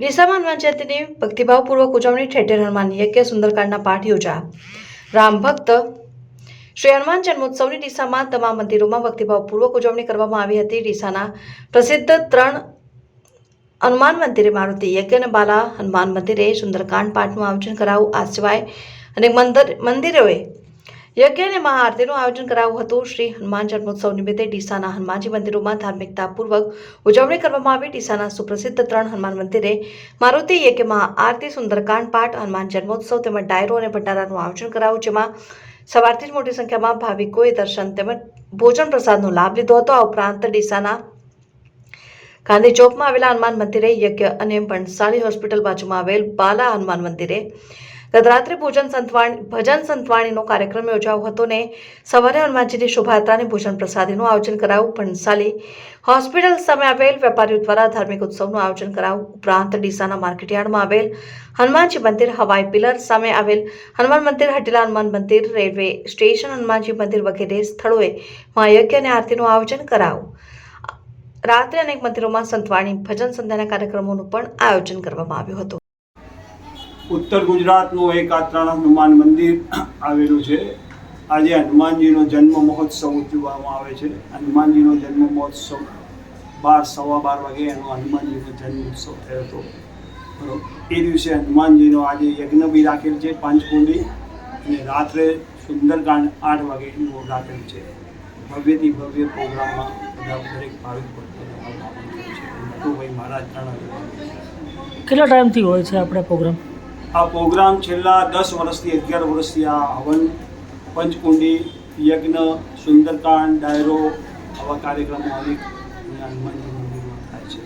ડીસામાં હનુમાન જયંતીની ભક્તિભાવપૂર્વક ઉજવણી ઠેઠેર ઠેર હનુમાન યજ્ઞ સુંદરકાંડના પાઠ યોજાયા. રામ ભક્ત, શ્રી હનુમાન જન્મોત્સવની ડીસામાં તમામ મંદિરોમાં ભક્તિભાવપૂર્વક ઉજવણી કરવામાં આવી હતી. ડીસાના પ્રસિદ્ધ ત્રણ હનુમાન મંદિરે મારુતિ યજ્ઞ અને બાલા હનુમાન મંદિરે સુંદરકાંડ પાઠનું આયોજન કરાવું આ સિવાય અને મંદિર મંદિરોએ યજ્ઞ અને મહાઆરતીનું આયોજન કરાયું હતું. શ્રી હનુમાન જન્મોત્સવ નિમિત્તે ડીસાના હનુમાનજી મંદિરોમાં ધાર્મિકતાપૂર્વક ઉજવણી કરવામાં આવી. ડીસાના સુપ્રસિદ્ધ ત્રણ હનુમાન મંદિરે મારુતિ યજ્ઞ આરતી, સુંદરકાંડ પાઠ હનુમાન જન્મોત્સવ તેમજ ડાયરો અને ભંડારાનું આયોજન કરાયું, જેમાં સવારથી જ મોટી સંખ્યામાં ભાવિકોએ દર્શન તેમજ ભોજન પ્રસાદનો લાભ લીધો હતો. આ ઉપરાંત ડીસાના ગાંધી ચોકમાં આવેલા હનુમાન મંદિરે યજ્ઞ અને ભણસાળી હોસ્પિટલ બાજુમાં આવેલ બાલા હનુમાન મંદિરે ગત પૂજન સંતવાણી ભજન સંતવાણીનો કાર્યક્રમ યોજાયો હતો ને સવારે હનુમાનજીની શોભાયાત્રાને ભોજન પ્રસાદીનું આયોજન કરાયું. ભણસાલી હોસ્પિટલ સામે આવેલ વેપારીઓ દ્વારા ધાર્મિક ઉત્સવનું આયોજન કરાયું. ઉપરાંત ડીસાના માર્કેટયાર્ડમાં આવેલ હનુમાનજી મંદિર, હવાઈ પિલર સામે આવેલ હનુમાન મંદિર હટીલા હનુમાન મંદિર, રેલવે સ્ટેશન, હનુમાનજી મંદિર વગેરે સ્થળોએ મહાયજ્ઞ અને આરતીનું આયોજન કરાયું. રાત્રે અનેક મંદિરોમાં સંતવાણી, ભજન સંધ્યાના કાર્યક્રમોનું પણ આયોજન કરવામાં આવ્યું હતું. ઉત્તર ગુજરાતનું એક આ ત્રણ હનુમાન મંદિર આવેલું છે. આજે હનુમાનજીનો જન્મ મહોત્સવ ઉજવવામાં આવે છે. હનુમાનજીનો જન્મ મહોત્સવ બાર, સવા બાર વાગે એનો હનુમાનજીનો જન્મ ઉત્સવ થયો હતો. એ દિવસે હનુમાનજીનો આજે યજ્ઞ બી રાખેલ છે, પાંચકુંડી, અને રાત્રે સુંદરકાંડ આઠ વાગે એનું રાખેલ છે. ભવ્યથી ભવ્ય પ્રોગ્રામમાં બધા દરેક ભાવિક ભક્તોને છે. મહારાજ કેટલા ટાઈમથી હોય છે આપણે પ્રોગ્રામ? આ પ્રોગ્રામ છેલ્લા દસ વર્ષથી, અગિયાર વર્ષથી આ હવન, પંચકુંડી, યજ્ઞ, સુંદરકાંડ, ડાયરો આવા કાર્યક્રમો અનેક હનુમાનજી મંદિરમાં થાય છે.